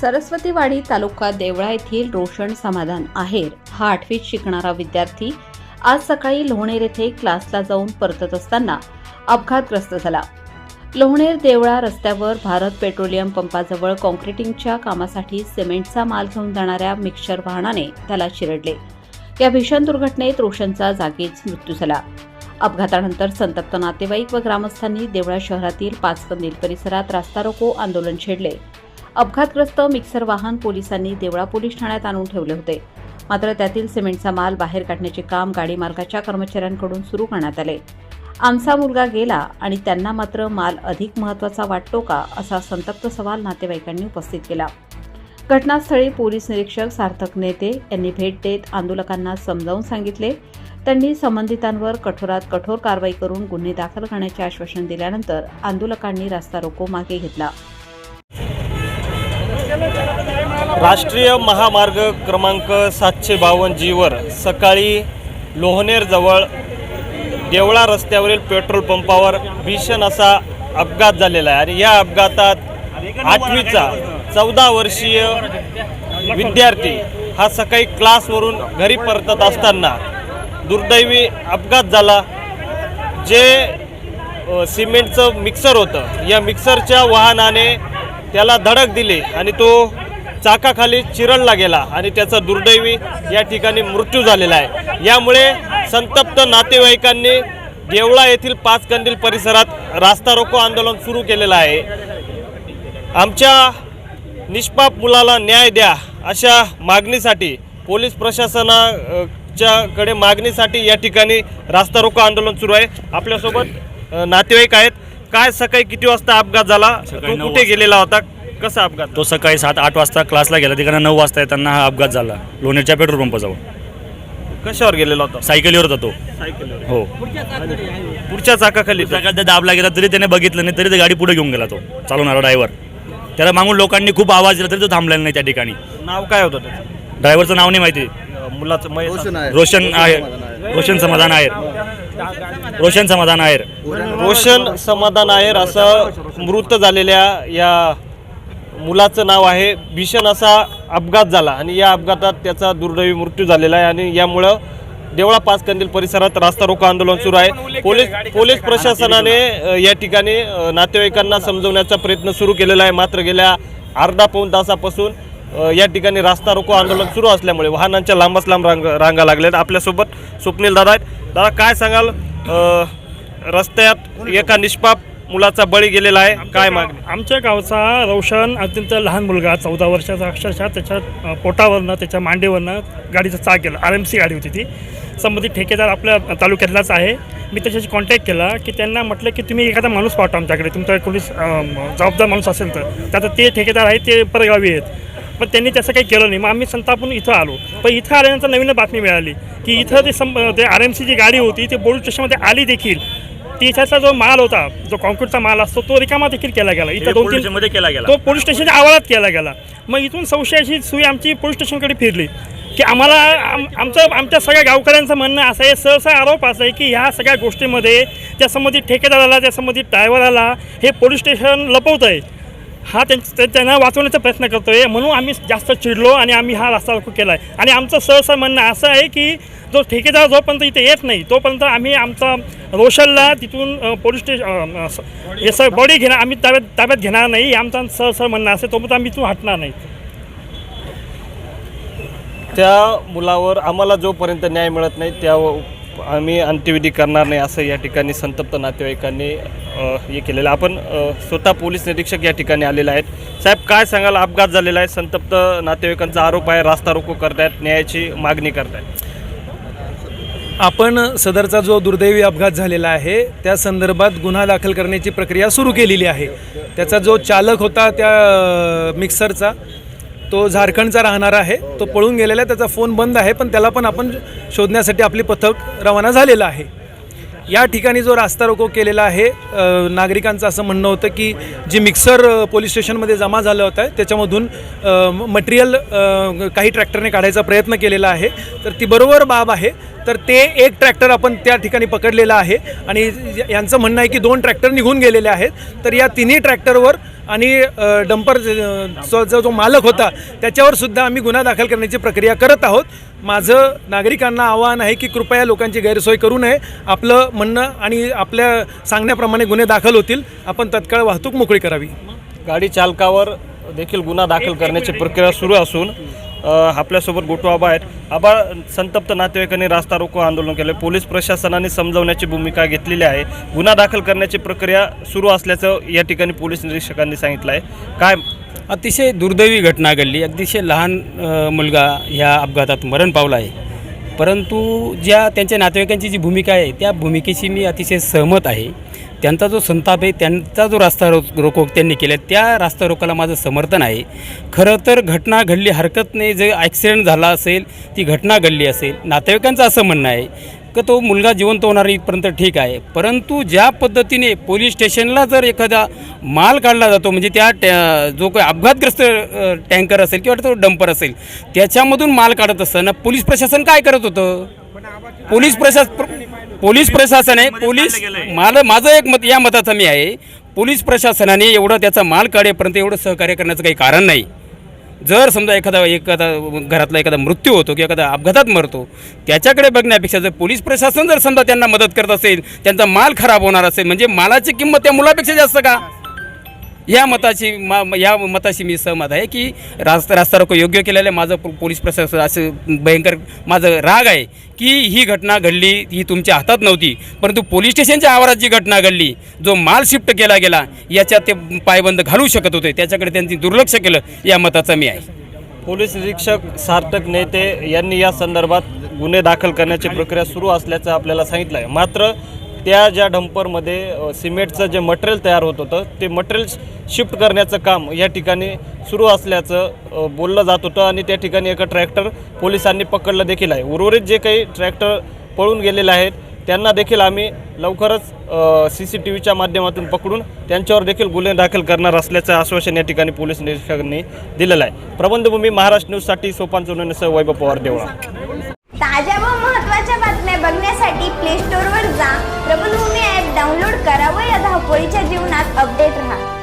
सरस्वतीवाडी तालुका देवळा येथील रोशन समाधान आहेर. हा आठवीत शिकणारा विद्यार्थी आज सकाळी लोहणेर येथे क्लासला जाऊन परतत असताना अपघातग्रस्त झाला. लोहणेर देवळा रस्त्यावर भारत पेट्रोलियम पंपाजवळ कॉन्क्रिटिंगच्या कामासाठी सिमेंटचा माल घेऊन जाणाऱ्या मिक्सर वाहनाने त्याला चिरडले. या भीषण दुर्घटनेत रोशनचा जागीच मृत्यू झाला. अपघातानंतर संतप्त नातेवाईक व ग्रामस्थांनी देवळा शहरातील पाचकंदील परिसरात रास्ता रोको आंदोलन छेडले. अपघातग्रस्त मिक्सर वाहन पोलिसांनी देवळा पोलीस ठाण्यात आणून ठेवले होते. मात्र त्यातील सिमेंटचा माल बाहेर काढण्याचे काम गाडी मार्गाच्या कर्मचाऱ्यांकडून सुरू करण्यात आले. आमचा मुलगा गेला आणि त्यांना मात्र माल अधिक महत्त्वाचा वाटतो का असा संतप्त सवाल नातेवाईकांनी उपस्थित केला. घटनास्थळी पोलीस निरीक्षक सार्थक नेते यांनी भेट देत आंदोलकांना समजावून सांगितले. त्यांनी संबंधितांवर कठोरात कठोर कारवाई करून गुन्हे दाखल करण्याचे आश्वासन दिल्यानंतर आंदोलकांनी रास्ता रोको मागे घेतला. राष्ट्रीय महामार्ग क्रमांक सातशे बावन्न जीवर सकाळी लोहनेरजवळ देवळा रस्त्यावरील पेट्रोल पंपावर भीषण असा अपघात झालेला आहे. आणि या अपघातात आठवीचा चौदा वर्षीय विद्यार्थी हा सकाळी क्लासवरून घरी परतत असताना दुर्दैवी अपघात झाला जे सिमेंटचं मिक्सर होतं. या मिक्सरच्या वाहनाने त्याला धडक दिली आणि तो चाकाखाली चिरडला गेला आणि त्याचा दुर्दैवी या ठिकाणी मृत्यू झालेला आहे. यामुळे संतप्त नातेवाईकांनी देवळा येथील पाच कंदील परिसरात रास्ता रोको आंदोलन सुरू केलेलं आहे. आमच्या निष्पाप मुलाला न्याय द्या अशा मागणीसाठी पोलीस प्रशासनाच्या कडे मागणीसाठी या ठिकाणी रास्ता रोको आंदोलन सुरू आहे. आपल्यासोबत नातेवाईक आहेत. काय सकाळी किती वाजता अपघात झाला? तो कुठे गेलेला होता? कसा अपघात? तो सकाळी सात आठ वाजता क्लासला गेला. तिकडे नऊ वाजता येताना हा अपघात झाला. लोणेरच्या पेट्रोल पंपाजवळ. कशावर गेलेला होता? सायकलीवर होता तो. हो. पुढच्या चाकाखाली सकाळी दाबला गेला तरी त्याने बघितलं नाही तरी ते गाडी पुढे घेऊन गेला तो. चालवणारा ड्रायव्हर त्याला मागून लोकांनी खूप आवाज दिला तरी तो थांबलेला नाही त्या ठिकाणी. नाव काय होतं त्याचं? ड्रायव्हरचं नाव नाही माहिती. अ, मुलाचं मय रोशन आहे. रोशन समाधान आहेर रोशन समाधान आहेर रोशन समाधान आहेर असं मृत झालेल्या या मुलाचं नाव आहे भीषण असा अपघात झाला आणि या अपघातात त्याचा दुर्दैवी मृत्यू झालेला आहे आणि यामुळं देवळा पाच कंदील परिसरात रास्ता रोको आंदोलन सुरू आहे. पोलीस पोलीस प्रशासनाने या ठिकाणी नातेवाईकांना समजवण्याचा प्रयत्न सुरू केलेला आहे. मात्र गेल्या अर्धा पाऊण तासापासून या ठिकाणी रास्ता रोको आंदोलन सुरू असल्यामुळे वाहनांच्या लांबच लांब रांग रांगा लागल्यात. आपल्यासोबत स्वप्नील दादा आहेत. दादा काय सांगाल? रस्त्यात एका निष्पाप मुलाचा बळी गेलेला आहे. काय मागणी? आमच्या गावचा रोशन अत्यंत लहान मुलगा चौदा वर्षाचा अक्षरशः त्याच्या पोटावरनं त्याच्या मांडीवरनं गाडीचं चाक गेलं. आर एम सी गाडी होती ती. संबंधित ठेकेदार आपल्या तालुक्यातलाच आहे. मी त्याच्याशी कॉन्टॅक्ट केला की त्यांना म्हटलं की तुम्ही एखादा माणूस पाठवा आमच्याकडे. तुमचा अ, जबाबदार माणूस असेल तर. आता ते ठेकेदार आहेत ते परगावी आहेत. पण त्यांनी त्याचं काही केलं नाही. मग आम्ही संतापून इथं आलो. पण इथं आल्यानंतर नवीन बातमी मिळाली की इथं ते सं ते आर एम सी जी गाडी होती ते पोलीस स्टेशनमध्ये आली देखील. तिच्याचा जो माल होता जो कॉन्क्रीटचा माल असतो तो रिकामा देखील केला गेला. इथं दोन तीन मध्ये केला गेला. तो पोलीस स्टेशनच्या आवारात केला गेला. मग इथून संशयाची सुई आमची पोलीस स्टेशनकडे फिरली. की आम्हाला आम आमचं आमच्या सगळ्या गावकऱ्यांचं म्हणणं असं आहे सहसा आरोप असा आहे की ह्या सगळ्या गोष्टीमध्ये त्या संबंधित ठेकेदाराला त्या संबंधित ड्रायव्हराला हे पोलीस स्टेशन लपवतं आहे हा त्यां त्यांना वाचवण्याचा प्रयत्न करतो आहे म्हणून आम्ही जास्त चिडलो आणि आम्ही हा रस्ता रोको केला आहे आणि आमचं सहसा म्हणणं असं आहे की जो ठेकेदार जोपर्यंत इथे येत नाही तोपर्यंत आम्ही आमचा रोशनला तिथून पोलीस स्टेशन एस बॉडी घेणार आम्ही ताब्यात ताब्यात घेणार नाही. आमचा आमचं सहसा म्हणणं असेल तोपर्यंत आम्ही इथून हटणार नाही. त्या मुलावर आम्हाला जोपर्यंत न्याय मिळत नाही त्या आम्ही अंत्यविधी करणार नाही असं या ठिकाणी संतप्त नातेवाईकांनी हे केलेलं आपण स्वतः पोलीस निरीक्षक या ठिकाणी आलेले आहेत. साहेब काय सांगाल? अपघात झालेला आहे संतप्त नातेवाईकांचा आरोप आहे रास्ता रोको करतायत न्यायाची मागणी करतायत. आपण सदरचा जो दुर्दैवी अपघात झालेला आहे त्या संदर्भात गुन्हा दाखल करण्याची प्रक्रिया सुरू केलेली आहे. त्याचा जो चालक होता त्या मिक्सरचा तो झारखंडचा राहणारा आहे तो पळून गेलेला आहे त्याचा फोन बंद आहे पण त्याला पण आपण शोधण्यासाठी आपली पथक रवाना झालेलं आहे. या ठिकाणी जो रास्ता रोको केलेला आहे नागरिकांचं असं म्हणणं होतं की जी मिक्सर पोलीस स्टेशनमध्ये जमा झालं होतं त्याच्यामधून मटेरियल काही ट्रॅक्टरने काढायचा प्रयत्न केलेला आहे. तर ती बरोबर बाब आहे. तर ते एक ट्रॅक्टर आपण त्या ठिकाणी पकडलेलं आहे. आणि यांचं म्हणणं आहे की दोन ट्रॅक्टर निघून गेलेले आहेत. तर या तिन्ही ट्रॅक्टरवर आणि डंपर जो जो- मालक होता त्याच्यावर सुद्धा आम्ही गुन्हा दाखल करण्याची प्रक्रिया करत आहोत. माझं नागरिकांना आवाहन आहे की कृपया लोकांची गैरसोय करू नये. आपलं म्हणणं आणि आपल्या सांगण्याप्रमाणे गुन्हे दाखल होतील. आपण तत्काळ वाहतूक मोकळी करावी. गाडी चालकावर देखील गुन्हा दाखल करण्याची प्रक्रिया सुरू असून आपल्यासोबत गोटू आबा आहेत. आबा संतप्त नातेवाईकांनी रास्ता रोको आंदोलन केलं. पोलीस प्रशासनाने समजवण्याची भूमिका घेतलेली आहे. गुन्हा दाखल करण्याची प्रक्रिया सुरू असल्याचं या ठिकाणी पोलीस निरीक्षकांनी सांगितलं आहे. काय? अतिशय दुर्दैवी घटना घडली. अतिशय लहान मुलगा ह्या अपघातात मरण पावला आहे. परंतु ज्या त्यांच्या नातेवाईकांची जी भूमिका आहे त्या भूमिकेशी मी अतिशय सहमत आहे. त्यांचा जो संताप आहे त्यांचा जो रास्ता रो रोको त्यांनी केला त्या रास्ता रोकाला माझं समर्थन आहे. खरं तर घटना घडली हरकत नाही जे ॲक्सिडेंट झाला असेल ती घटना घडली असेल. नातेवाईकांचं असं म्हणणं आहे का तो मुलगा जिवंत होणार इथपर्यंत ठीक आहे. परंतु ज्या पद्धतीने पोलीस स्टेशनला जर एखादा माल काढला जातो म्हणजे त्या टॅ जो काही अपघातग्रस्त टँकर असेल किंवा तो डंपर असेल त्याच्यामधून माल काढत असताना पोलीस प्रशासन काय करत होतं? पोलीस प्रशास पोलीस प्रशासन आहे पोलीस मला माझं एक मत या मताचं मी आहे पोलीस प्रशासनाने एवढं त्याचा माल काढेपर्यंत एवढं सहकार्य करण्याचं काही कारण नाही. जर समजा एखादा एखादा घरातला एखादा मृत्यू होतो किंवा एखादा अपघातात मरतो त्याच्याकडे बघण्यापेक्षा जर पोलीस प्रशासन जर समजा त्यांना मदत करत असेल त्यांचा माल खराब होणार असेल म्हणजे मालाची किंमत त्या मुलापेक्षा जास्त का? या मताची मा या मताशी मी सहमत आहे की रास्ता रास्ता रोको योग्य केलेलं आहे. माझं पोलीस प्रशासन असं भयंकर माझं राग आहे की ही घटना घडली ही तुमच्या हातात नव्हती. परंतु पोलीस स्टेशनच्या आवारात जी घटना घडली जो माल शिफ्ट केला गेला याच्यात ते पायबंद घालू शकत होते. त्याच्याकडे त्यांनी दुर्लक्ष केलं. या मताचा मी आहे. पोलीस निरीक्षक सार्थक नेते यांनी या संदर्भात गुन्हे दाखल करण्याची प्रक्रिया सुरू असल्याचं आपल्याला सांगितलं आहे मात्र त्या ज्या डंपरमध्ये सिमेंटचं जे मटेरियल तयार होत होतं ते मटेरियल शिफ्ट करण्याचं काम या ठिकाणी सुरू असल्याचं बोललं जात होतं आणि त्या ठिकाणी एका ट्रॅक्टर पोलिसांनी पकडलं देखील आहे. उर्वरित जे काही ट्रॅक्टर पळून गेलेले आहेत त्यांना देखील आम्ही लवकरच सी सी टी व्हीच्या माध्यमातून पकडून त्यांच्यावर देखील गुन्हे दाखल करणार असल्याचं आश्वासन या ठिकाणी पोलीस निरीक्षकांनी दिलेलं आहे. प्रबंधभूमी महाराष्ट्र न्यूजसाठी सोपान चोनसह वैभव पवार देवळा. ताज्या व महत्त्वाच्या बातम्या बघण्यासाठी प्ले स्टोअरवर जा. प्रबलभूमी ॲप डाउनलोड करा व या धावपळीच्या जीवनात अपडेट राहा.